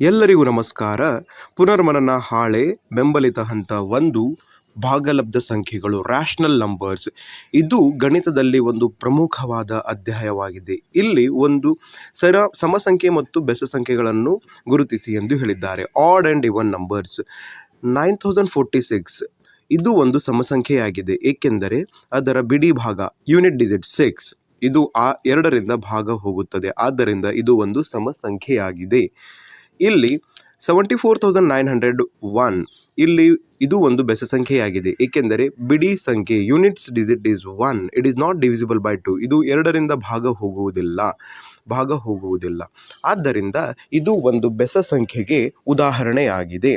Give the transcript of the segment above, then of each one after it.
ಎಲ್ಲರಿಗೂ ನಮಸ್ಕಾರ. ಪುನರ್ಮನನ ಹಾಳೆ, ಬೆಂಬಲಿತ ಹಂತ ಒಂದು, ಭಾಗಲಬ್ಧ ಸಂಖ್ಯೆಗಳು ರ್ಯಾಷನಲ್ ನಂಬರ್ಸ್ ಇದು ಗಣಿತದಲ್ಲಿ ಒಂದು ಪ್ರಮುಖವಾದ ಅಧ್ಯಾಯವಾಗಿದೆ. ಇಲ್ಲಿ ಒಂದು ಸರ, ಸಮಸಂಖ್ಯೆ ಮತ್ತು ಬೆಸ ಸಂಖ್ಯೆಗಳನ್ನು ಗುರುತಿಸಿ ಎಂದು ಹೇಳಿದ್ದಾರೆ. Odd and even numbers nine thousand forty six ಇದು ಒಂದು ಸಮಸಂಖ್ಯೆಯಾಗಿದೆ. ಏಕೆಂದರೆ ಅದರ ಬಿಡಿ ಭಾಗ ಯೂನಿಟ್ ಡಿಜಿಟ್ ಸಿಕ್ಸ್ ಇದು ಆ ಎರಡರಿಂದ ಭಾಗ ಹೋಗುತ್ತದೆ. ಆದ್ದರಿಂದ ಇದು ಒಂದು ಸಮಸಂಖ್ಯೆಯಾಗಿದೆ. ಇಲ್ಲಿ seventy four thousand nine hundred one ಇಲ್ಲಿ ಇದು ಒಂದು ಬೆಸ ಸಂಖ್ಯೆಯಾಗಿದೆ. ಏಕೆಂದರೆ ಬಿಡಿ ಸಂಖ್ಯೆ units digit is one it is not divisible by two ಇದು ಎರಡರಿಂದ ಭಾಗ ಹೋಗುವುದಿಲ್ಲ. ಭಾಗ ಹೋಗುವುದಿಲ್ಲ. ಆದ್ದರಿಂದ ಇದು ಒಂದು ಬೆಸ ಸಂಖ್ಯೆಗೆ ಉದಾಹರಣೆಯಾಗಿದೆ.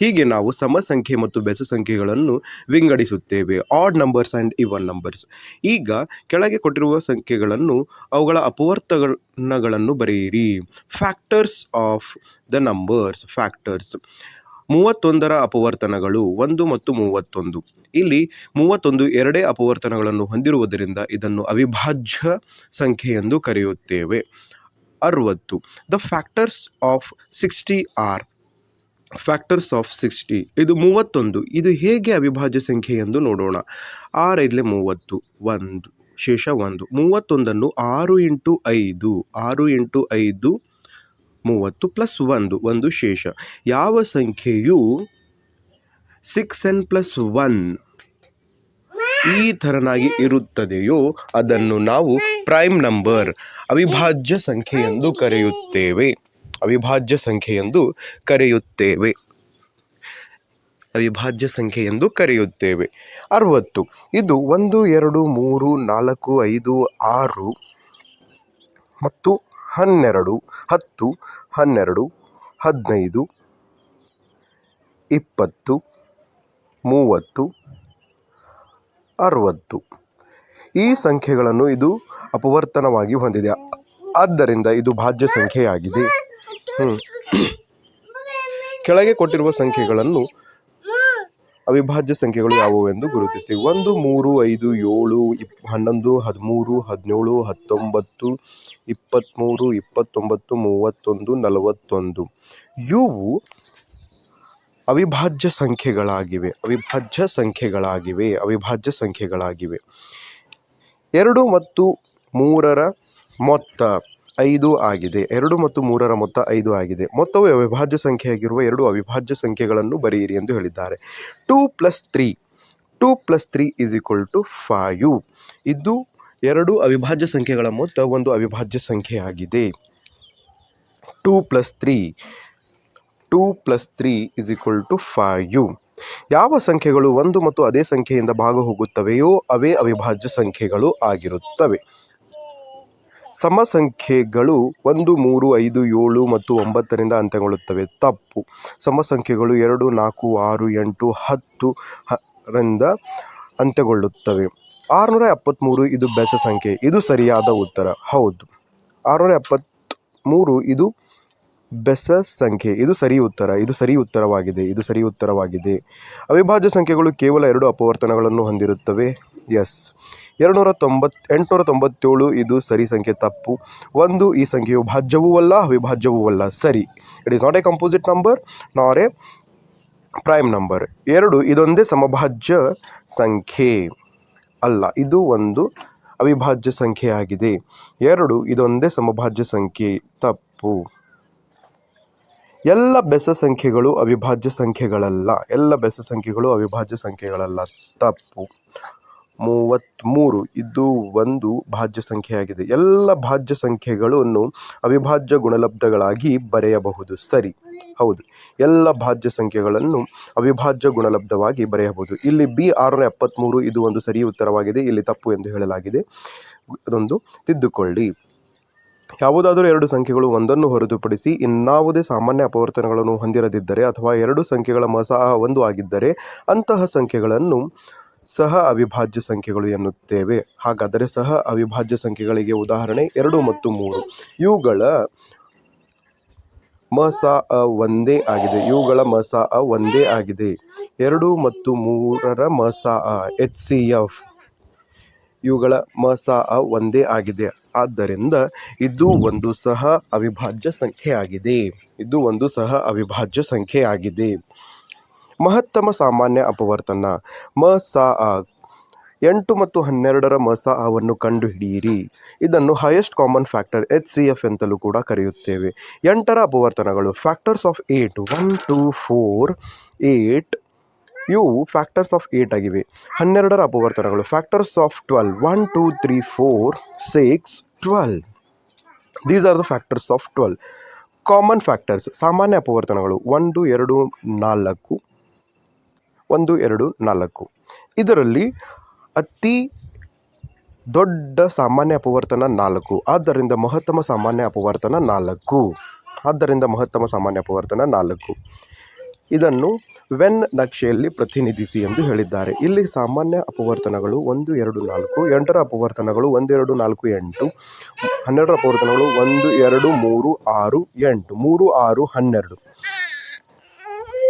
ಹೀಗೆ ನಾವು ಸಮ ಸಂಖ್ಯೆ ಮತ್ತು ಬೆಸ ಸಂಖ್ಯೆಗಳನ್ನು ವಿಂಗಡಿಸುತ್ತೇವೆ. Odd numbers and even numbers ಈಗ ಕೆಳಗೆ ಕೊಟ್ಟಿರುವ ಸಂಖ್ಯೆಗಳನ್ನು ಅವುಗಳ ಅಪವರ್ತನಗಳನ್ನು ಬರೆಯಿರಿ. Factors of the numbers factors ಮೂವತ್ತೊಂದರ ಅಪವರ್ತನಗಳು, ಒಂದು ಮತ್ತು ಮೂವತ್ತೊಂದು. ಇಲ್ಲಿ ಮೂವತ್ತೊಂದು ಎರಡೇ ಅಪವರ್ತನಗಳನ್ನು ಹೊಂದಿರುವುದರಿಂದ ಇದನ್ನು ಅವಿಭಾಜ್ಯ ಸಂಖ್ಯೆ ಎಂದು ಕರೆಯುತ್ತೇವೆ. ಅರುವತ್ತು. The factors of sixty or factors of sixty. ಇದು ಮೂವತ್ತೊಂದು. ಇದು ಹೇಗೆ ಅವಿಭಾಜ್ಯ ಸಂಖ್ಯೆ ಎಂದು ನೋಡೋಣ. ಆರು ಐದಲೆ ಮೂವತ್ತು, ಒಂದು, ಶೇಷ ಒಂದು. ಮೂವತ್ತೊಂದನ್ನು ಆರು ಇಂಟು ಐದು, ಆರು ಇಂಟು ಐದು, ಮೂವತ್ತು ಪ್ಲಸ್ ಒಂದು ಒಂದು ಶೇಷ. ಯಾವ ಸಂಖ್ಯೆಯು ಸಿಕ್ಸ್ ಎನ್ ಪ್ಲಸ್ ಒನ್ ಈ ಥರನಾಗಿ ಇರುತ್ತದೆಯೋ ಅದನ್ನು ನಾವು ಪ್ರೈಮ್ ನಂಬರ್, ಅವಿಭಾಜ್ಯ ಸಂಖ್ಯೆ ಎಂದು ಕರೆಯುತ್ತೇವೆ. ಅವಿಭಾಜ್ಯ ಸಂಖ್ಯೆ ಎಂದು ಕರೆಯುತ್ತೇವೆ. ಅವಿಭಾಜ್ಯ ಸಂಖ್ಯೆ ಎಂದು ಕರೆಯುತ್ತೇವೆ. ಅರವತ್ತು. ಇದು ಒಂದು, ಎರಡು, ಮೂರು, ನಾಲ್ಕು, ಐದು, ಆರು ಮತ್ತು ಹನ್ನೆರಡು, ಹತ್ತು, ಹನ್ನೆರಡು, ಹದಿನೈದು, ಇಪ್ಪತ್ತು, ಮೂವತ್ತು, ಅರವತ್ತು. ಈ ಸಂಖ್ಯೆಗಳನ್ನು ಇದು ಅಪವರ್ತನವಾಗಿ ಹೊಂದಿದೆ. ಆದ್ದರಿಂದ ಇದು ಭಾಜ್ಯ ಸಂಖ್ಯೆಯಾಗಿದೆ. ಕೆಳಗೆ ಕೊಟ್ಟಿರುವ ಸಂಖ್ಯೆಗಳನ್ನು ಅವಿಭಾಜ್ಯ ಸಂಖ್ಯೆಗಳು ಯಾವುವು ಎಂದು ಗುರುತಿಸಿ. ಒಂದು, ಮೂರು, ಐದು, ಏಳು, ಇಪ್, ಹನ್ನೊಂದು, ಹದಿಮೂರು, ಹದಿನೇಳು, ಹತ್ತೊಂಬತ್ತು ಇಪ್ಪತ್ತ್ಮೂರು ಇಪ್ಪತ್ತೊಂಬತ್ತು, ಮೂವತ್ತೊಂದು, ನಲವತ್ತೊಂದು. ಇವು ಅವಿಭಾಜ್ಯ ಸಂಖ್ಯೆಗಳಾಗಿವೆ. ಅವಿಭಾಜ್ಯ ಸಂಖ್ಯೆಗಳಾಗಿವೆ. ಅವಿಭಾಜ್ಯ ಸಂಖ್ಯೆಗಳಾಗಿವೆ. ಎರಡು ಮತ್ತು ಮೂರರ ಮೊತ್ತ. ಐದು ಆಗಿದೆ. ಎರಡು ಮತ್ತು ಮೂರರ ಮೊತ್ತ ಐದು ಆಗಿದೆ. ಮೊತ್ತವು ಅವಿಭಾಜ್ಯ ಸಂಖ್ಯೆಯಾಗಿರುವ ಎರಡು ಅವಿಭಾಜ್ಯ ಸಂಖ್ಯೆಗಳನ್ನು ಬರೆಯಿರಿ ಎಂದು ಹೇಳಿದ್ದಾರೆ. Two plus three. Two plus three is equal to five ಇದು ಎರಡು ಅವಿಭಾಜ್ಯ ಸಂಖ್ಯೆಗಳ ಮೊತ್ತ, ಒಂದು ಅವಿಭಾಜ್ಯ ಸಂಖ್ಯೆಯಾಗಿದೆ two plus three. Two plus three is equal to five ಯಾವ ಸಂಖ್ಯೆಗಳು ಒಂದು ಮತ್ತು ಅದೇ ಸಂಖ್ಯೆಯಿಂದ ಭಾಗ ಹೋಗುತ್ತವೆಯೋ ಅವೇ ಅವಿಭಾಜ್ಯ ಸಂಖ್ಯೆಗಳು ಆಗಿರುತ್ತವೆ. ಸಮ ಸಂಖ್ಯೆಗಳು ಒಂದು, ಮೂರು, ಐದು, ಏಳು ಮತ್ತು ಒಂಬತ್ತರಿಂದ ಅಂತ್ಯಗೊಳ್ಳುತ್ತವೆ. ತಪ್ಪು. ಸಮ ಸಂಖ್ಯೆಗಳು ಎರಡು, ನಾಲ್ಕು, ಆರು, ಎಂಟು, ಹತ್ತು ಹ- ರಿಂದ ಅಂತ್ಯಗೊಳ್ಳುತ್ತವೆ. ಆರುನೂರ ಎಪ್ಪತ್ತ್ಮೂರು ಇದು ಬೆಸ ಸಂಖ್ಯೆ. ಇದು ಸರಿಯಾದ ಉತ್ತರ. ಹೌದು. ಆರುನೂರ ಎಪ್ಪತ್ತ್ಮೂರು ಇದು ಬೆಸ ಸಂಖ್ಯೆ. ಇದು ಸರಿ ಉತ್ತರ. ಇದು ಸರಿ ಉತ್ತರವಾಗಿದೆ. ಇದು ಸರಿ ಉತ್ತರವಾಗಿದೆ. ಅವಿಭಾಜ್ಯ ಸಂಖ್ಯೆಗಳು ಕೇವಲ ಎರಡು ಅಪವರ್ತನಗಳನ್ನು ಹೊಂದಿರುತ್ತವೆ. ಎಸ್ ಎರಡುನೂರ ತೊಂಬತ್ ಎಂಟುನೂರ ತೊಂಬತ್ತೇಳು ಇದು ಸರಿ ಸಂಖ್ಯೆ ತಪ್ಪು. ಒಂದು, ಈ ಸಂಖ್ಯೆಯು ಭಾಜ್ಯವೂ ಅಲ್ಲ, ಅವಿಭಾಜ್ಯವೂ ಅಲ್ಲ. ಸರಿ. It is not a composite number nor a prime number ಎರಡು, ಇದೊಂದೇ ಸಮಭಾಜ್ಯ ಸಂಖ್ಯೆ ಅಲ್ಲ. ಇದು ಒಂದು ಅವಿಭಾಜ್ಯ ಸಂಖ್ಯೆಯಾಗಿದೆ ಎರಡು, ಇದೊಂದೇ ಸಮಭಾಜ್ಯ ಸಂಖ್ಯೆ ತಪ್ಪು. ಎಲ್ಲ ಬೆಸ ಸಂಖ್ಯೆಗಳು ಅವಿಭಾಜ್ಯ ಸಂಖ್ಯೆಗಳಲ್ಲ. ಎಲ್ಲ ಬೆಸ ಸಂಖ್ಯೆಗಳು ಅವಿಭಾಜ್ಯ ಸಂಖ್ಯೆಗಳಲ್ಲ. ತಪ್ಪು. ಮೂವತ್ತ್ಮೂರು ಇದು ಒಂದು ಭಾಜ್ಯ ಸಂಖ್ಯೆಯಾಗಿದೆ. ಎಲ್ಲ ಭಾಜ್ಯ ಸಂಖ್ಯೆಗಳನ್ನು ಅವಿಭಾಜ್ಯ ಗುಣಲಬ್ಧಗಳಾಗಿ ಬರೆಯಬಹುದು. ಸರಿ. ಹೌದು. ಎಲ್ಲ ಭಾಜ್ಯ ಸಂಖ್ಯೆಗಳನ್ನು ಅವಿಭಾಜ್ಯ ಗುಣಲಬ್ಧವಾಗಿ ಬರೆಯಬಹುದು. ಇಲ್ಲಿ ಬಿ ಆರುನೂರ ಎಪ್ಪತ್ತ್ಮೂರು ಇದು ಒಂದು ಸರಿ ಉತ್ತರವಾಗಿದೆ. ಇಲ್ಲಿ ತಪ್ಪು ಎಂದು ಹೇಳಲಾಗಿದೆ. ಅದೊಂದು ತಿದ್ದುಕೊಳ್ಳಿ. ಯಾವುದಾದರೂ ಎರಡು ಸಂಖ್ಯೆಗಳು ಒಂದನ್ನು ಹೊರತುಪಡಿಸಿ ಇನ್ನಾವುದೇ ಸಾಮಾನ್ಯ ಅಪವರ್ತನಗಳನ್ನು ಹೊಂದಿರದಿದ್ದರೆ ಅಥವಾ ಎರಡು ಸಂಖ್ಯೆಗಳ ಮಸಹ ಒಂದು ಆಗಿದ್ದರೆ ಅಂತಹ ಸಂಖ್ಯೆಗಳನ್ನು ಸಹ ಅವಿಭಾಜ್ಯ ಸಂಖ್ಯೆಗಳು ಎನ್ನುತ್ತೇವೆ. ಹಾಗಾದರೆ ಸಹ ಅವಿಭಾಜ್ಯ ಸಂಖ್ಯೆಗಳಿಗೆ ಉದಾಹರಣೆ ಎರಡು ಮತ್ತು ಮೂರು. ಇವುಗಳ ಮಸ ಅ ಒಂದೇ ಆಗಿದೆ. ಇವುಗಳ ಮಸ ಅ ಒಂದೇ ಆಗಿದೆ. ಎರಡು ಮತ್ತು ಮೂರರ ಮಸ ಅ, ಎಚ್, ಸಿ, ಎಫ್. ಇವುಗಳ ಮಸ ಅ ಒಂದೇ ಆಗಿದೆ. ಆದ್ದರಿಂದ ಇದು ಒಂದು ಸಹ ಅವಿಭಾಜ್ಯ ಸಂಖ್ಯೆ ಆಗಿದೆ ಇದು ಒಂದು ಸಹ ಅವಿಭಾಜ್ಯ ಸಂಖ್ಯೆಯಾಗಿದೆ. ಮಹತ್ತಮ ಸಾಮಾನ್ಯ ಅಪವರ್ತನ. ಮ, ಸ ಅ ಎಂಟು ಮತ್ತು ಹನ್ನೆರಡರ ಮ, ಸ, ಅವನ್ನು ಕಂಡುಹಿಡಿಯಿರಿ. ಇದನ್ನು highest common factor H C F ಎಂತಲೂ ಕೂಡ ಕರೆಯುತ್ತೇವೆ. ಎಂಟರ ಅಪವರ್ತನಗಳು factors of eight one two four eight ಇವು ಫ್ಯಾಕ್ಟರ್ಸ್ ಆಫ್ ಏಟ್ ಆಗಿವೆ. ಹನ್ನೆರಡರ ಅಪವರ್ತನಗಳು factors of twelve one two three four six twelve these are the factors of twelve common factors ಸಾಮಾನ್ಯ ಅಪವರ್ತನಗಳು ಒಂದು, ಎರಡು, ನಾಲ್ಕು ಒಂದು, ಎರಡು, ನಾಲ್ಕು. ಇದರಲ್ಲಿ ಅತಿ ದೊಡ್ಡ ಸಾಮಾನ್ಯ ಅಪವರ್ತನ ನಾಲ್ಕು. ಆದ್ದರಿಂದ ಮಹತ್ತಮ ಸಾಮಾನ್ಯ ಅಪವರ್ತನ ನಾಲ್ಕು. ಆದ್ದರಿಂದ ಮಹತ್ತಮ ಸಾಮಾನ್ಯ ಅಪವರ್ತನ ನಾಲ್ಕು. ಇದನ್ನು ವೆನ್ ನಕ್ಷೆಯಲ್ಲಿ ಪ್ರತಿನಿಧಿಸಿ ಎಂದು ಹೇಳಿದ್ದಾರೆ. ಇಲ್ಲಿ ಸಾಮಾನ್ಯ ಅಪವರ್ತನಗಳು ಒಂದು, ಎರಡು, ನಾಲ್ಕು, ಎಂಟರ ಅಪವರ್ತನಗಳು ಒಂದೆರಡು ನಾಲ್ಕು, ಎಂಟು, ಹನ್ನೆರಡರ ಅಪವರ್ತನಗಳು ಒಂದು, ಎರಡು, ಮೂರು, ಆರು, ಎಂಟು. ಮೂರು, ಆರು, ಹನ್ನೆರಡು.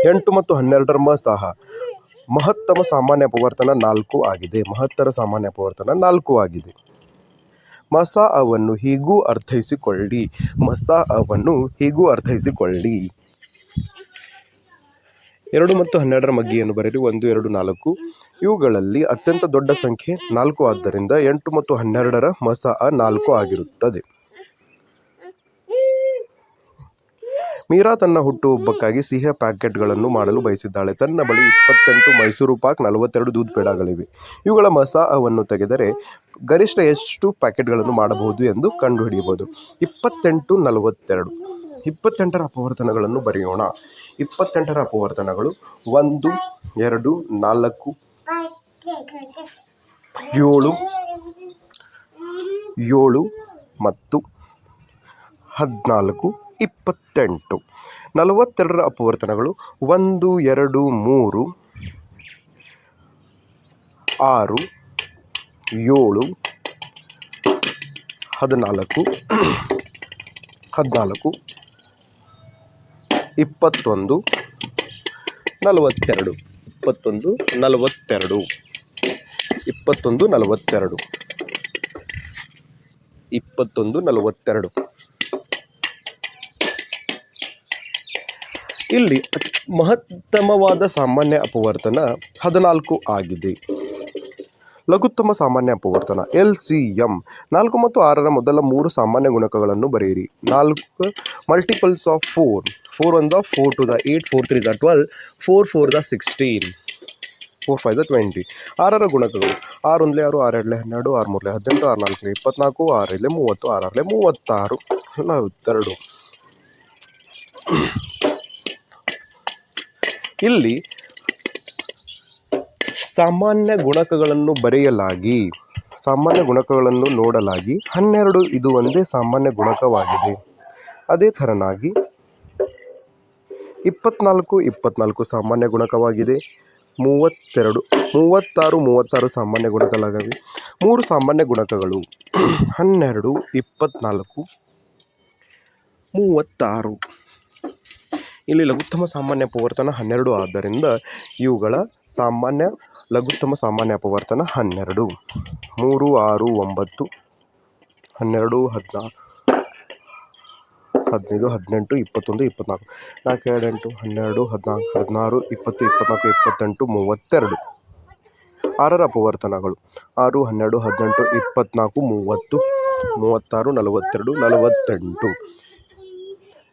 ಎಂಟು ಮತ್ತು ಹನ್ನೆರಡರ ಸಹ. ಮಹತ್ತಮ ಸಾಮಾನ್ಯ ಅಪವರ್ತನ ನಾಲ್ಕು ಆಗಿದೆ. ಮಹತ್ತರ ಸಾಮಾನ್ಯ ಅಪವರ್ತನ ನಾಲ್ಕು ಆಗಿದೆ. ಮಸ ಅವನ್ನು ಹೀಗೂ ಅರ್ಥೈಸಿಕೊಳ್ಳಿ. ಮಸ ಅವನ್ನು ಹೀಗೂ ಅರ್ಥೈಸಿಕೊಳ್ಳಿ. ಎರಡು ಮತ್ತು ಹನ್ನೆರಡರ ಮಗ್ಗಿಯನ್ನು ಬರೆಯಿರಿ ಒಂದು, ಎರಡು, ನಾಲ್ಕು. ಇವುಗಳಲ್ಲಿ ಅತ್ಯಂತ ದೊಡ್ಡ ಸಂಖ್ಯೆ ನಾಲ್ಕು ಆದ್ದರಿಂದ ಎಂಟು ಮತ್ತು ಹನ್ನೆರಡರ ಮಸ ನಾಲ್ಕು ಆಗಿರುತ್ತದೆ. ಮೀರಾ ತನ್ನ ಹುಟ್ಟುಹಬ್ಬಕ್ಕಾಗಿ ಸಿಹಿ ಪ್ಯಾಕೆಟ್ಗಳನ್ನು ಮಾಡಲು ಬಯಸಿದ್ದಾಳೆ. ತನ್ನ ಬಳಿ ಇಪ್ಪತ್ತೆಂಟು ಮೈಸೂರು ಪಾಕ್ ನಲವತ್ತೆರಡು ದೂದ್ ಪೇಡಗಳಿವೆ. ಇವುಗಳ ಮಸಾಹವನ್ನು ತೆಗೆದರೆ ಗರಿಷ್ಠ ಎಷ್ಟು ಪ್ಯಾಕೆಟ್ಗಳನ್ನು ಮಾಡಬಹುದು ಎಂದು ಕಂಡುಹಿಡಿಯಬಹುದು. ಇಪ್ಪತ್ತೆಂಟು ನಲವತ್ತೆರಡು. ಇಪ್ಪತ್ತೆಂಟರ ಅಪವರ್ತನಗಳನ್ನು ಬರೆಯೋಣ. ಇಪ್ಪತ್ತೆಂಟರ ಅಪವರ್ತನಗಳು ಒಂದು, ಎರಡು, ನಾಲ್ಕು, ಏಳು ಏಳು ಮತ್ತು ಹದಿನಾಲ್ಕು ಇಪ್ಪತ್ತೆಂಟು. ನಲವತ್ತೆರಡರ ಅಪವರ್ತನಗಳು ಒಂದು, ಎರಡು, ಮೂರು, ಆರು, ಏಳು, ಹದಿನಾಲ್ಕು ಹದಿನಾಲ್ಕು, ಇಪ್ಪತ್ತೊಂದು, ನಲವತ್ತೆರಡು. ಇಪ್ಪತ್ತೊಂದು ನಲವತ್ತೆರಡು. ಇಪ್ಪತ್ತೊಂದು ನಲವತ್ತೆರಡು. ಇಪ್ಪತ್ತೊಂದು, ನಲವತ್ತೆರಡು. ಇಲ್ಲಿ ಮಹತ್ತಮವಾದ ಸಾಮಾನ್ಯ ಅಪವರ್ತನ ಹದಿನಾಲ್ಕು ಆಗಿದೆ ಲಘುತ್ತಮ ಸಾಮಾನ್ಯ ಅಪವರ್ತನ ಎಲ್ ಸಿ ಎಂ ನಾಲ್ಕು ಮತ್ತು ಆರರ ಮೊದಲ ಮೂರು ಸಾಮಾನ್ಯ ಗುಣಕಗಳನ್ನು ಬರೆಯಿರಿ ನಾಲ್ಕು multiples of four four one the four two the eight four three the twelve four four the sixteen four five the twenty ಆರರ ಗುಣಕಗಳು ಆರು ಒಂದಲೇ ಆರು ಆರು ಎರಡಲೇ ಹನ್ನೆರಡು ಆರು ಮೂರಲೇ ಹದಿನೆಂಟು ಆರು ನಾಲ್ಕು ಇಪ್ಪತ್ನಾಲ್ಕು ಆರು ಐದಲೇ ಮೂವತ್ತು ಆರರಲೆ ಮೂವತ್ತಾರು ನಲವತ್ತೆರಡು ಇಲ್ಲಿ ಸಾಮಾನ್ಯ ಗುಣಕಗಳನ್ನು ಬರೆಯಲಾಗಿ, ಸಾಮಾನ್ಯ ಗುಣಕಗಳನ್ನು ನೋಡಲಾಗಿ ಹನ್ನೆರಡು ಇದು ಒಂದೇ ಸಾಮಾನ್ಯ ಗುಣಕವಾಗಿದೆ. ಅದೇ ಥರನಾಗಿ ಇಪ್ಪತ್ನಾಲ್ಕು ಇಪ್ಪತ್ನಾಲ್ಕು ಸಾಮಾನ್ಯ ಗುಣಕವಾಗಿದೆ. ಮೂವತ್ತೆರಡು, ಮೂವತ್ತಾರು ಮೂವತ್ತಾರು ಸಾಮಾನ್ಯ ಗುಣಕಗಳಾಗಿವೆ. ಮೂರು ಸಾಮಾನ್ಯ ಗುಣಕಗಳು ಹನ್ನೆರಡು, ಇಪ್ಪತ್ನಾಲ್ಕು, ಮೂವತ್ತಾರು. ಇಲ್ಲಿ ಲಘುತ್ತಮ ಸಾಮಾನ್ಯ ಅಪವರ್ತನ ಹನ್ನೆರಡು. ಆದ್ದರಿಂದ ಇವುಗಳ ಸಾಮಾನ್ಯ ಲಘುತ್ತಮ ಸಾಮಾನ್ಯ ಅಪವರ್ತನ ಹನ್ನೆರಡು. ಮೂರು, ಆರು, ಒಂಬತ್ತು, ಹನ್ನೆರಡು ಹದಿನಾರು ಹದಿನೈದು, ಹದಿನೆಂಟು, ಇಪ್ಪತ್ತೊಂದು, ಇಪ್ಪತ್ನಾಲ್ಕು. ನಾಲ್ಕು, ಎರಡು, ಎಂಟು, ಹನ್ನೆರಡು, ಹದಿನಾಲ್ಕು, ಹದಿನಾರು, ಇಪ್ಪತ್ತು, ಇಪ್ಪತ್ನಾಲ್ಕು, ಇಪ್ಪತ್ತೆಂಟು, ಮೂವತ್ತೆರಡು. ಆರರ ಅಪವರ್ತನಗಳು. ಆರು, ಹನ್ನೆರಡು, ಹದಿನೆಂಟು, ಇಪ್ಪತ್ನಾಲ್ಕು, ಮೂವತ್ತು, ಮೂವತ್ತಾರು, ನಲವತ್ತೆರಡು, ನಲವತ್ತೆಂಟು.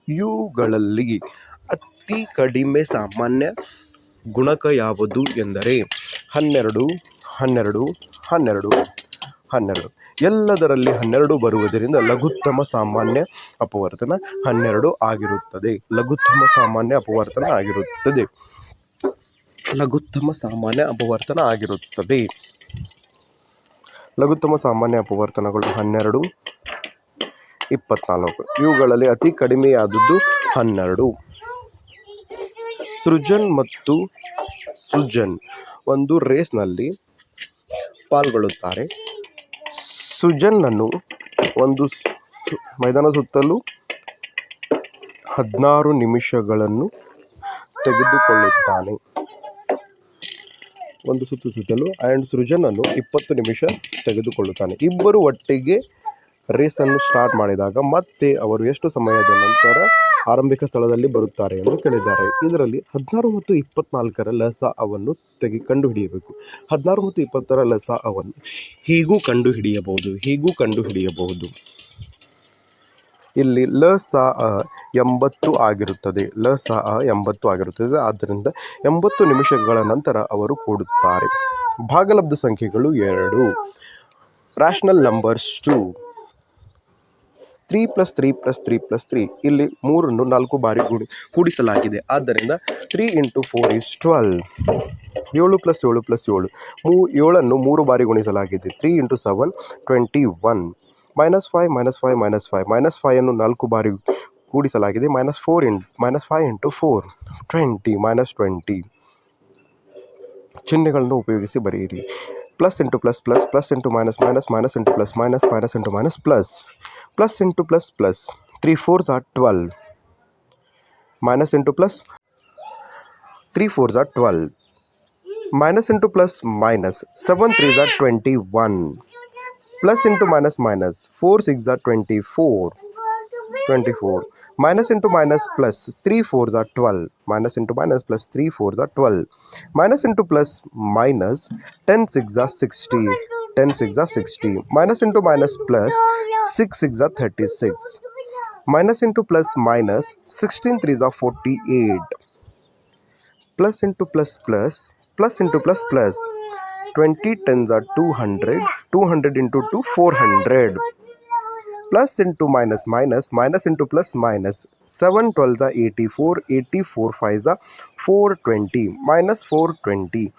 ಇವುಗಳಲ್ಲಿ ಅತಿ ಕಡಿಮೆ ಸಾಮಾನ್ಯ ಗುಣಕ ಯಾವುದು ಎಂದರೆ ಹನ್ನೆರಡು ಹನ್ನೆರಡು ಹನ್ನೆರಡು ಹನ್ನೆರಡು. ಎಲ್ಲದರಲ್ಲಿ ಹನ್ನೆರಡು ಬರುವುದರಿಂದ ಲಘುತ್ತಮ ಸಾಮಾನ್ಯ ಅಪವರ್ತನ ಹನ್ನೆರಡು ಆಗಿರುತ್ತದೆ. ಲಘುತ್ತಮ ಸಾಮಾನ್ಯ ಅಪವರ್ತನ ಆಗಿರುತ್ತದೆ. ಲಘುತ್ತಮ ಸಾಮಾನ್ಯ ಅಪವರ್ತನ ಆಗಿರುತ್ತದೆ. ಲಘುತ್ತಮ ಸಾಮಾನ್ಯ ಅಪವರ್ತನಗಳು ಹನ್ನೆರಡು, ಇಪ್ಪತ್ನಾಲ್ಕು. ಇವುಗಳಲ್ಲಿ ಅತಿ ಕಡಿಮೆಯಾದದ್ದು ಹನ್ನೆರಡು. ಸೃಜನ್ ಮತ್ತು ಸುಜನ್ ಒಂದು ರೇಸ್ನಲ್ಲಿ ಪಾಲ್ಗೊಳ್ಳುತ್ತಾರೆ. ಸುಜನ್ನನ್ನು ಒಂದು ಮೈದಾನ ಸುತ್ತಲೂ ಹದಿನಾರು ನಿಮಿಷಗಳನ್ನು ತೆಗೆದುಕೊಳ್ಳುತ್ತಾನೆ. ಒಂದು ಸುತ್ತು ಸುತ್ತಲು ಆ್ಯಂಡ್ ಸೃಜನನ್ನು ಇಪ್ಪತ್ತು ನಿಮಿಷ ತೆಗೆದುಕೊಳ್ಳುತ್ತಾನೆ. ಇಬ್ಬರು ಒಟ್ಟಿಗೆ ರೇಸನ್ನು ಸ್ಟಾರ್ಟ್ ಮಾಡಿದಾಗ ಮತ್ತೆ ಅವರು ಎಷ್ಟು ಸಮಯದ ನಂತರ ಆರಂಭಿಕ ಸ್ಥಳದಲ್ಲಿ ಬರುತ್ತಾರೆ ಎಂದು ಕೇಳಿದ್ದಾರೆ. ಇದರಲ್ಲಿ ಹದಿನಾರು ಮತ್ತು ಇಪ್ಪತ್ನಾಲ್ಕರ ಲಸ ಅವನ್ನು ತೆಗೆ ಕಂಡುಹಿಡಿಯಬೇಕು. ಹದಿನಾರು ಮತ್ತು ಇಪ್ಪತ್ತರ ಲಸ ಅವನ್ನು ಹೀಗೂ ಕಂಡುಹಿಡಿಯಬಹುದು ಹೀಗೂ ಕಂಡುಹಿಡಿಯಬಹುದು. ಇಲ್ಲಿ ಲ ಸ ಅ ಎಂಬತ್ತು ಆಗಿರುತ್ತದೆ ಲ ಸ ಅ ಎಂಬತ್ತು ಆಗಿರುತ್ತದೆ. ಆದ್ದರಿಂದ ಎಂಬತ್ತು ನಿಮಿಷಗಳ ನಂತರ ಅವರು ಕೂಡುತ್ತಾರೆ. ಭಾಗಲಬ್ಧ ಸಂಖ್ಯೆಗಳು ಎರಡು. Rational numbers two three plus three plus three plus three ಇಲ್ಲಿ ಮೂರನ್ನು ನಾಲ್ಕು ಬಾರಿ ಕೂಡಿ ಕೂಡಿಸಲಾಗಿದೆ. ಆದ್ದರಿಂದ three into four is twelve. ಏಳು ಪ್ಲಸ್ ಏಳು ಪ್ಲಸ್ ಏಳು. ಮೂ ಏಳನ್ನು ಮೂರು ಬಾರಿ ಗುಣಿಸಲಾಗಿದೆ. Three into seven, twenty one. Minus five minus five minus five. Minus ಫೈವನ್ನು ನಾಲ್ಕು ಬಾರಿ ಕೂಡಿಸಲಾಗಿದೆ. Minus four in minus five into four. Twenty minus twenty. ಚಿಹ್ನೆಗಳನ್ನು ಉಪಯೋಗಿಸಿ ಬರೆಯಿರಿ. plus into plus plus plus into minus minus minus into plus minus minus into minus plus. Plus into plus plus. 3 fours are 12 minus into plus 3 fours are 12 minus into plus minus 7 threes are 21 plus into minus minus 4 6 are 24 24 minus into minus plus 3 4s are 12 minus into minus plus 3 4s are 12 minus into plus minus 10 6 are 60 10 6 are 60 minus into minus plus 6 6 are 36 minus into plus minus 16 3s are 48 plus into plus plus plus into plus plus. 20 tens are 200 200 into 2 400 plus into minus minus minus into plus minus 7 12s are 84 84 5s are 420 minus 420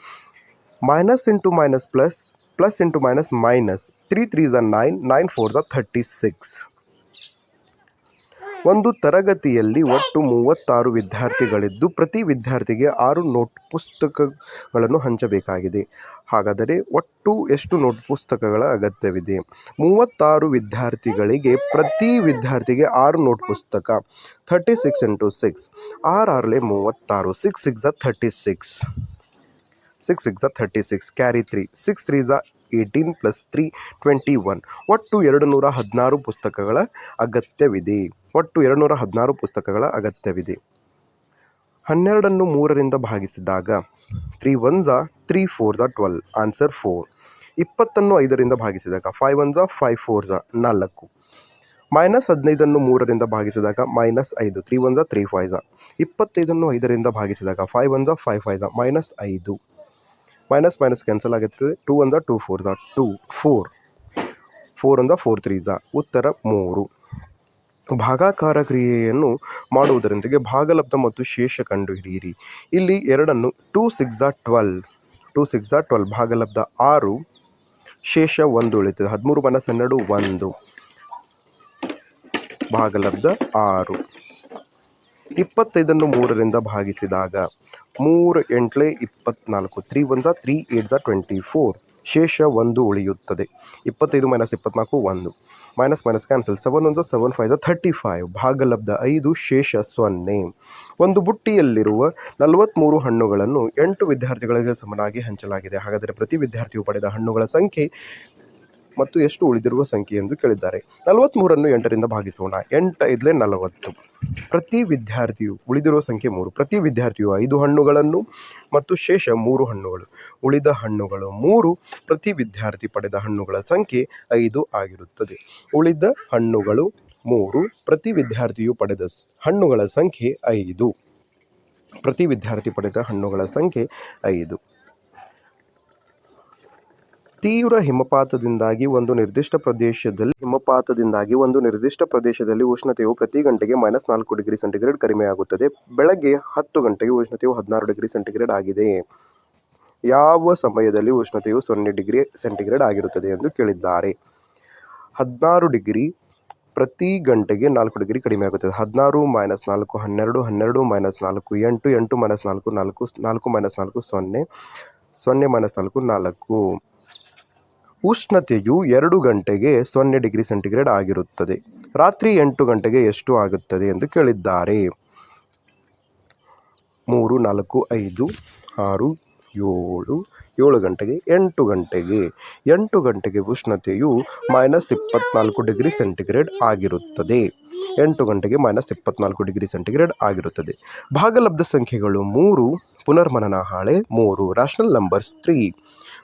minus into minus plus plus into minus minus 3 3s are 9 9 4s are 36 ಒಂದು ತರಗತಿಯಲ್ಲಿ ಒಟ್ಟು ಮೂವತ್ತಾರು ವಿದ್ಯಾರ್ಥಿಗಳಿದ್ದು ಪ್ರತಿ ವಿದ್ಯಾರ್ಥಿಗೆ ಆರು note ಪುಸ್ತಕಗಳನ್ನು ಹಂಚಬೇಕಾಗಿದೆ. ಹಾಗಾದರೆ ಒಟ್ಟು ಎಷ್ಟು ನೋಟ್ ಪುಸ್ತಕಗಳ ಅಗತ್ಯವಿದೆ? ಮೂವತ್ತಾರು ವಿದ್ಯಾರ್ಥಿಗಳಿಗೆ ಪ್ರತಿ ವಿದ್ಯಾರ್ಥಿಗೆ ಆರು ನೋಟ್ ಪುಸ್ತಕ ಥರ್ಟಿ ಸಿಕ್ಸ್ ಇಂಟು ಸಿಕ್ಸ್ ಆರು ಆರಲೆ ಮೂವತ್ತಾರು six six thirty six six six thirty six carry three six three ಝ eighteen plus three twenty one ಒಟ್ಟು ಎರಡು ನೂರ ಹದಿನಾರು ಪುಸ್ತಕಗಳ ಅಗತ್ಯವಿದೆ. ಒಟ್ಟು ಎರಡುನೂರ ಹದಿನಾರು ಪುಸ್ತಕಗಳ ಅಗತ್ಯವಿದೆ. ಹನ್ನೆರಡನ್ನು ಮೂರರಿಂದ ಭಾಗಿಸಿದಾಗ ತ್ರೀ ಒನ್ ಝ ತ್ರೀ ಫೋರ್ ಝ ಟ್ವೆಲ್ ಆನ್ಸರ್ ಫೋರ್ ಇಪ್ಪತ್ತನ್ನು ಐದರಿಂದ ಭಾಗಿಸಿದಾಗ ಫೈವ್ ಒನ್ ಝ ಫೈವ್ ಫೋರ್ ಝ ನಾಲ್ಕು. ಮೈನಸ್ ಹದಿನೈದನ್ನು ಮೂರರಿಂದ ಭಾಗಿಸಿದಾಗ ಮೈನಸ್ ಐದು ತ್ರೀ ಒನ್ ಝ ತ್ರೀ ಫೈವ್ ಝ ಇಪ್ಪತ್ತೈದನ್ನು ಐದರಿಂದ ಭಾಗಿಸಿದಾಗ ಫೈವ್ ಒನ್ ಝ ಫೈವ್ ಫೈವ್ ಝ ಮೈನಸ್ ಐದು. ಮೈನಸ್ ಮೈನಸ್ ಕ್ಯಾನ್ಸಲ್ ಆಗುತ್ತದೆ. ಟೂ ಒನ್ ಝಾ ಟೂ ಫೋರ್ ಝ ಟೂ ಫೋರ್ ಫೋರ್ ಒನ್ ಝ ಫೋರ್ ತ್ರೀ ಝ ಉತ್ತರ ಮೂರು. ಭಾಗಾಕಾರ ಕ್ರಿಯೆಯನ್ನು ಮಾಡುವುದರೊಂದಿಗೆ ಭಾಗಲಬ್ಧ ಮತ್ತು ಶೇಷ ಕಂಡುಹಿಡಿಯಿರಿ. ಇಲ್ಲಿ ಎರಡನ್ನು ಟೂ ಸಿಕ್ಸ್ ಝ ಟ್ವೆಲ್, ಟೂ ಸಿಕ್ಸ್ ಆ ಟ್ವೆಲ್ ಭಾಗಲಬ್ಧ ಆರು, ಶೇಷ ಒಂದು ಉಳಿತದೆ. ಹದಿಮೂರು ಮೈನಸ್ ಹನ್ನೆರಡು ಒಂದು, ಭಾಗಲಬ್ಧ ಆರು. ಇಪ್ಪತ್ತೈದನ್ನು ಮೂರರಿಂದ ಭಾಗಿಸಿದಾಗ ಮೂರು ಎಂಟ್ಲೆ ಇಪ್ಪತ್ನಾಲ್ಕು ತ್ರೀ ಒನ್ ತ್ರೀ ಏಟ್ ಝ ಟ್ವೆಂಟಿ ಫೋರ್. ಶೇಷ ಒಂದು ಉಳಿಯುತ್ತದೆ. ಇಪ್ಪತ್ತೈದು ಮೈನಸ್ ಇಪ್ಪತ್ನಾಲ್ಕು, ಒಂದು. ಮೈನಸ್ ಮೈನಸ್ ಕ್ಯಾನ್ಸಲ್ ಸೆವೆನ್ ಒಂದು ಸೆವೆನ್ ಫೈವ್ ಥರ್ಟಿ ಫೈವ್ ಭಾಗಲಬ್ಧ ಐದು, ಶೇಷ ಸೊನ್ನೆ. ಒಂದು ಬುಟ್ಟಿಯಲ್ಲಿರುವ ನಲವತ್ತ್ಮೂರು ಹಣ್ಣುಗಳನ್ನು ಎಂಟು ವಿದ್ಯಾರ್ಥಿಗಳಿಗೆ ಸಮನಾಗಿ ಹಂಚಲಾಗಿದೆ. ಹಾಗಾದರೆ ಪ್ರತಿ ವಿದ್ಯಾರ್ಥಿಯು ಪಡೆದ ಹಣ್ಣುಗಳ ಸಂಖ್ಯೆ ಮತ್ತು ಎಷ್ಟು ಉಳಿದಿರುವ ಸಂಖ್ಯೆ ಎಂದು ಕೇಳಿದ್ದಾರೆ. ನಲವತ್ತ್ಮೂರನ್ನು ಎಂಟರಿಂದ ಭಾಗಿಸೋಣ. ಎಂಟು ಐದಲೇ ನಲವತ್ತು. ಪ್ರತಿ ವಿದ್ಯಾರ್ಥಿಯು ಉಳಿದಿರುವ ಸಂಖ್ಯೆ ಮೂರು. ಪ್ರತಿ ವಿದ್ಯಾರ್ಥಿಯು ಐದು ಹಣ್ಣುಗಳನ್ನು ಮತ್ತು ಶೇಷ ಮೂರು ಹಣ್ಣುಗಳು. ಉಳಿದ ಹಣ್ಣುಗಳು ಮೂರು. ಪ್ರತಿ ವಿದ್ಯಾರ್ಥಿ ಪಡೆದ ಹಣ್ಣುಗಳ ಸಂಖ್ಯೆ ಐದು ಆಗಿರುತ್ತದೆ. ಉಳಿದ ಹಣ್ಣುಗಳು ಮೂರು. ಪ್ರತಿ ವಿದ್ಯಾರ್ಥಿಯು ಪಡೆದ ಹಣ್ಣುಗಳ ಸಂಖ್ಯೆ ಐದು. ಪ್ರತಿ ವಿದ್ಯಾರ್ಥಿ ಪಡೆದ ಹಣ್ಣುಗಳ ಸಂಖ್ಯೆ ಐದು. ತೀವ್ರ ಹಿಮಪಾತದಿಂದಾಗಿ ಒಂದು ನಿರ್ದಿಷ್ಟ ಪ್ರದೇಶದಲ್ಲಿ ಹಿಮಪಾತದಿಂದಾಗಿ ಒಂದು ನಿರ್ದಿಷ್ಟ ಪ್ರದೇಶದಲ್ಲಿ ಉಷ್ಣತೆಯು ಪ್ರತಿ ಗಂಟೆಗೆ ಮೈನಸ್ ನಾಲ್ಕು ಡಿಗ್ರಿ ಸೆಂಟಿಗ್ರೇಡ್ ಕಡಿಮೆಯಾಗುತ್ತದೆ ಬೆಳಗ್ಗೆ ಹತ್ತು ಗಂಟೆಗೆ ಉಷ್ಣತೆಯು ಹದಿನಾರು ಡಿಗ್ರಿ ಸೆಂಟಿಗ್ರೇಡ್ ಆಗಿದೆ. ಯಾವ ಸಮಯದಲ್ಲಿ ಉಷ್ಣತೆಯು ಸೊನ್ನೆ ಡಿಗ್ರಿ ಸೆಂಟಿಗ್ರೇಡ್ ಆಗಿರುತ್ತದೆ ಎಂದು ಕೇಳಿದ್ದಾರೆ. ಹದಿನಾರು ಡಿಗ್ರಿ ಪ್ರತಿ ಗಂಟೆಗೆ ನಾಲ್ಕು ಡಿಗ್ರಿ ಕಡಿಮೆ ಆಗುತ್ತದೆ. ಹದಿನಾರು ಮೈನಸ್ ನಾಲ್ಕು ಹನ್ನೆರಡು ಹನ್ನೆರಡು ಮೈನಸ್ ನಾಲ್ಕು ಎಂಟು ಎಂಟು ಮೈನಸ್ ನಾಲ್ಕು ನಾಲ್ಕು ನಾಲ್ಕು ಮೈನಸ್ ನಾಲ್ಕು ಸೊನ್ನೆ ಸೊನ್ನೆ ಮೈನಸ್ ನಾಲ್ಕು ನಾಲ್ಕು. ಉಷ್ಣತೆಯು ಎರಡು ಗಂಟೆಗೆ ಸೊನ್ನೆ ಡಿಗ್ರಿ ಸೆಂಟಿಗ್ರೇಡ್ ಆಗಿರುತ್ತದೆ. ರಾತ್ರಿ ಎಂಟು ಗಂಟೆಗೆ ಎಷ್ಟು ಆಗುತ್ತದೆ ಎಂದು ಕೇಳಿದ್ದಾರೆ. ಮೂರು, ನಾಲ್ಕು, ಐದು, ಆರು, ಏಳು ಏಳು ಗಂಟೆಗೆ ಎಂಟು ಗಂಟೆಗೆ. ಎಂಟು ಗಂಟೆಗೆ ಉಷ್ಣತೆಯು ಮೈನಸ್ ಇಪ್ಪತ್ನಾಲ್ಕು ಡಿಗ್ರಿ ಸೆಂಟಿಗ್ರೇಡ್ ಆಗಿರುತ್ತದೆ. ಎಂಟು ಗಂಟೆಗೆ ಮೈನಸ್ ಇಪ್ಪತ್ನಾಲ್ಕು ಡಿಗ್ರಿ ಸೆಂಟಿಗ್ರೇಡ್ ಆಗಿರುತ್ತದೆ. ಭಾಗಲಬ್ಧ ಸಂಖ್ಯೆಗಳು ಮೂರು, ಪುನರ್ಮನನ ಹಾಳೆ ಮೂರು ರಾಷ್ನಲ್ ನಂಬರ್ಸ್ ತ್ರೀ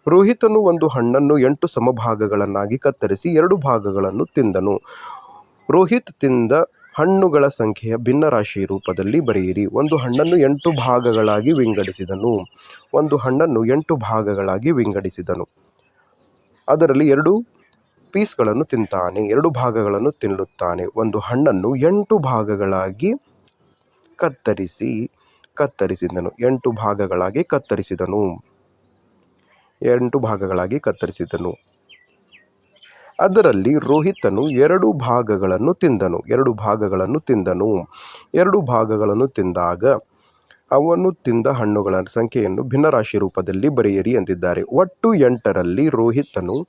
ರೋಹಿತನು ಒಂದು ಹಣ್ಣನ್ನು ಎಂಟು ಸಮಭಾಗಗಳನ್ನಾಗಿ ಕತ್ತರಿಸಿ ಎರಡು ಭಾಗಗಳನ್ನು ತಿಂದನು. ರೋಹಿತ್ ತಿಂದ ಹಣ್ಣುಗಳ ಸಂಖ್ಯೆಯ ಭಿನ್ನರಾಶಿ ರೂಪದಲ್ಲಿ ಬರೆಯಿರಿ. ಒಂದು ಹಣ್ಣನ್ನು ಎಂಟು ಭಾಗಗಳಾಗಿ ವಿಂಗಡಿಸಿದನು. ಒಂದು ಹಣ್ಣನ್ನು ಎಂಟು ಭಾಗಗಳಾಗಿ ವಿಂಗಡಿಸಿದನು. ಅದರಲ್ಲಿ ಎರಡು ಪೀಸ್ಗಳನ್ನು ತಿಂತಾನೆ, ಎರಡು ಭಾಗಗಳನ್ನು ತಿನ್ನುತ್ತಾನೆ. ಒಂದು ಹಣ್ಣನ್ನು ಎಂಟು ಭಾಗಗಳಾಗಿ ಕತ್ತರಿಸಿ, ಕತ್ತರಿಸಿದನು. ಎಂಟು ಭಾಗಗಳಾಗಿ ಕತ್ತರಿಸಿದನು. ಎಂಟು ಭಾಗಗಳಾಗಿ ಕತ್ತರಿಸಿದನು. ಅದರಲ್ಲಿ ರೋಹಿತನು ಎರಡು ಭಾಗಗಳನ್ನು ತಿಂದನು. ಎರಡು ಭಾಗಗಳನ್ನು ತಿಂದನು. ಎರಡು ಭಾಗಗಳನ್ನು ತಿಂದಾಗ ಅವನು ತಿಂದ ಹಣ್ಣುಗಳ ಸಂಖ್ಯೆಯನ್ನು ಭಿನ್ನರಾಶಿ ರೂಪದಲ್ಲಿ ಬರೆಯಿರಿ ಎಂದಿದ್ದಾರೆ. ಒಟ್ಟು ಎಂಟರಲ್ಲಿ ರೋಹಿತನು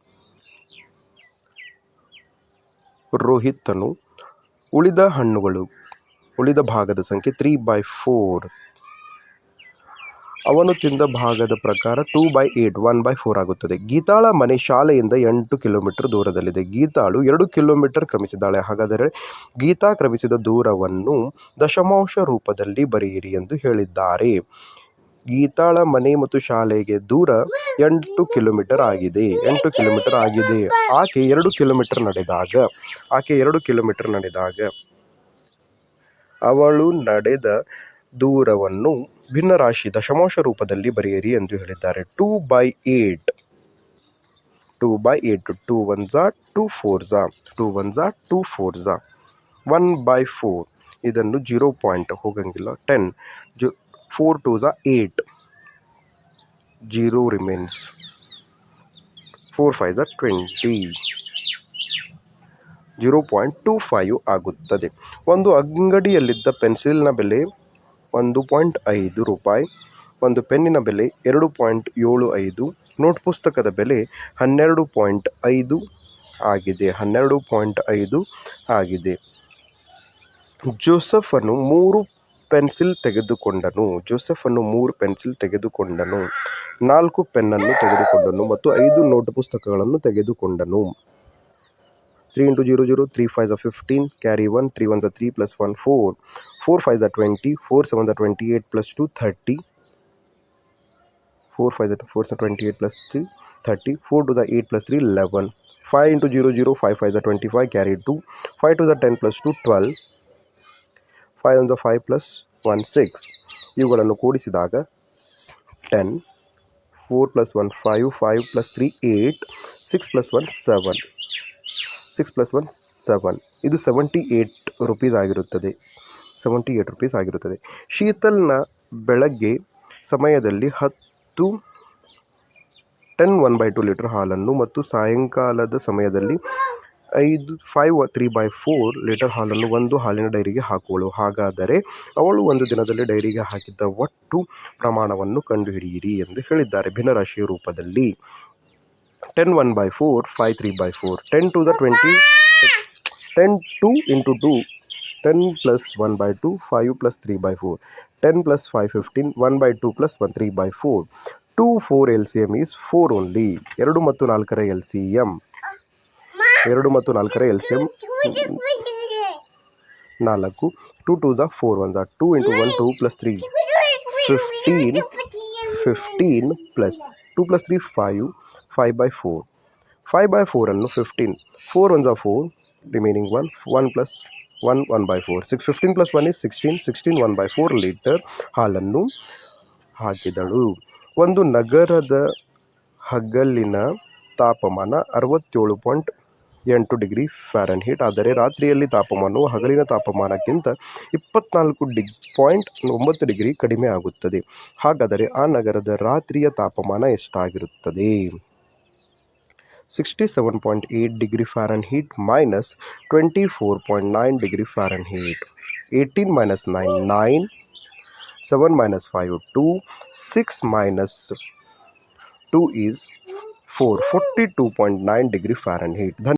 ರೋಹಿತನು ಉಳಿದ ಹಣ್ಣುಗಳು, ಉಳಿದ ಭಾಗದ ಸಂಖ್ಯೆ ತ್ರೀ ಬೈ ಫೋರ್ ಅವನು ತಿಂದ ಭಾಗದ ಪ್ರಕಾರ two by eight one by four ಆಗುತ್ತದೆ. ಗೀತಾಳ ಮನೆ ಶಾಲೆಯಿಂದ ಎಂಟು ಕಿಲೋಮೀಟರ್ ದೂರದಲ್ಲಿದೆ. ಗೀತಾಳು ಎರಡು ಕಿಲೋಮೀಟರ್ ಕ್ರಮಿಸಿದ್ದಾಳೆ. ಹಾಗಾದರೆ ಗೀತಾ ಕ್ರಮಿಸಿದ ದೂರವನ್ನು ದಶಮಾಂಶ ರೂಪದಲ್ಲಿ ಬರೆಯಿರಿ ಎಂದು ಹೇಳಿದ್ದಾರೆ. ಗೀತಾಳ ಮನೆ ಮತ್ತು ಶಾಲೆಗೆ ದೂರ ಎಂಟು ಕಿಲೋಮೀಟರ್ ಆಗಿದೆ. ಎಂಟು ಕಿಲೋಮೀಟರ್ ಆಗಿದೆ. ಆಕೆ ಎರಡು ಕಿಲೋಮೀಟರ್ ನಡೆದಾಗ, ಆಕೆ ಎರಡು ಕಿಲೋಮೀಟರ್ ನಡೆದಾಗ ಅವಳು ನಡೆದ ದೂರವನ್ನು ಭಿನ್ನರಾಶಿ ದಶಮಾಂಶ ರೂಪದಲ್ಲಿ ಬರೆಯಿರಿ ಎಂದು ಹೇಳಿದ್ದಾರೆ. Two by eight. Two by eight. Two one Jha two four ಝಾ ಟೂ ಒನ್ ಝಾ ಟೂ ಫೋರ್ ಝಾ ಒನ್ ಬೈ ಫೋರ್. ಇದನ್ನು ಜೀರೋ ಪಾಯಿಂಟ್ ಹೋಗಂಗಿಲ್ಲ. ಟೆನ್. ಜು, four two Jha eight. Zero remains. Four five Jha twenty. Zero point two five ಆಗುತ್ತದೆ. ಒಂದು ಅಂಗಡಿಯಲ್ಲಿದ್ದ ಪೆನ್ಸಿಲ್ನ ಬೆಲೆ ಒಂದು ಪಾಯಿಂಟ್ ಐದು ರೂಪಾಯಿ, ಒಂದು ಪೆನ್ನಿನ ಬೆಲೆ ಎರಡು ಪಾಯಿಂಟ್ ಏಳು ಐದು, ನೋಟ್ ಪುಸ್ತಕದ ಬೆಲೆ ಹನ್ನೆರಡು ಪಾಯಿಂಟ್ ಐದು ಆಗಿದೆ, ಹನ್ನೆರಡು ಪಾಯಿಂಟ್ ಐದು ಆಗಿದೆ. ಜೋಸಫನು ಮೂರು ಪೆನ್ಸಿಲ್ ತೆಗೆದುಕೊಂಡನು, ಜೋಸೆಫನ್ನು ಮೂರು ಪೆನ್ಸಿಲ್ ತೆಗೆದುಕೊಂಡನು, ನಾಲ್ಕು ಪೆನ್ನನ್ನು ತೆಗೆದುಕೊಂಡನು ಮತ್ತು ಐದು ನೋಟ್ ಪುಸ್ತಕಗಳನ್ನು ತೆಗೆದುಕೊಂಡನು. three into zero zero three five the fifteen carry one three one the three plus one four four five the twenty four seven the twenty eight plus two thirty four five the four ಸ twenty eight plus three thirty four two the eight plus three eleven five into zero zero five five the twenty five carry two five two the ten plus two twelve five one the five plus one six ಇವುಗಳನ್ನು ಕೂಡಿಸಿದಾಗ ten four plus one five five plus three eight six plus one seven six plus one seven ಇದು seventy eight rupees ಆಗಿರುತ್ತದೆ. Seventy eight rupees ಆಗಿರುತ್ತದೆ. ಶೀತಲ್ನ ಬೆಳಗ್ಗೆ ಸಮಯದಲ್ಲಿ ಹತ್ತು ten one by two litre ಹಾಲನ್ನು ಮತ್ತು ಸಾಯಂಕಾಲದ ಸಮಯದಲ್ಲಿ ಐದು five three by four litre ಹಾಲನ್ನು ಒಂದು ಹಾಲಿನ ಡೈರಿಗೆ ಹಾಕುವಳು. ಹಾಗಾದರೆ ಅವಳು ಒಂದು ದಿನದಲ್ಲಿ ಡೈರಿಗೆ ಹಾಕಿದ್ದ ಒಟ್ಟು ಪ್ರಮಾಣವನ್ನು ಕಂಡುಹಿಡಿಯಿರಿ ಎಂದು ಹೇಳಿದ್ದಾರೆ. ಭಿನ್ನರಾಶಿಯ ರೂಪದಲ್ಲಿ ten one by four five three by four ten two the twenty ten two into two ten plus one by two five plus three by four ten plus five fifteen one by two plus one three by four two four L C M is four only ಎರಡು ಮತ್ತು ನಾಲ್ಕರ L C M ಎರಡು ಮತ್ತು ನಾಲ್ಕರ L C M ನಾಲ್ಕು to two ಝ four one ಝ two into one two plus three fifteen fifteen plus two plus three five five by four five by ಫೋರನ್ನು fifteen four one ಝ four remaining one one plus one one by four six fifteen plus one is sixteen sixteen one by four litre ಹಾಲನ್ನು ಹಾಕಿದಳು. ಒಂದು ನಗರದ ಹಗಲಿನ ತಾಪಮಾನ ಅರವತ್ತೇಳು point ಎಂಟು degree ಫ್ಯಾರನ್ heat ಆದರೆ ರಾತ್ರಿಯಲ್ಲಿ ತಾಪಮಾನವು ಹಗಲಿನ ತಾಪಮಾನಕ್ಕಿಂತ ಇಪ್ಪತ್ನಾಲ್ಕು ಡಿಗ್ ಪಾಯಿಂಟ್ ಒಂಬತ್ತು ಡಿಗ್ರಿ ಕಡಿಮೆ ಆಗುತ್ತದೆ. ಹಾಗಾದರೆ ಆ ನಗರದ ರಾತ್ರಿಯ ತಾಪಮಾನ ಎಷ್ಟಾಗಿರುತ್ತದೆ? 67.8 degree Fahrenheit minus 24.9 degree Fahrenheit. 18 minus 9 9 7 minus 5 2 6 minus 2 is 4 42.9 degree Fahrenheit.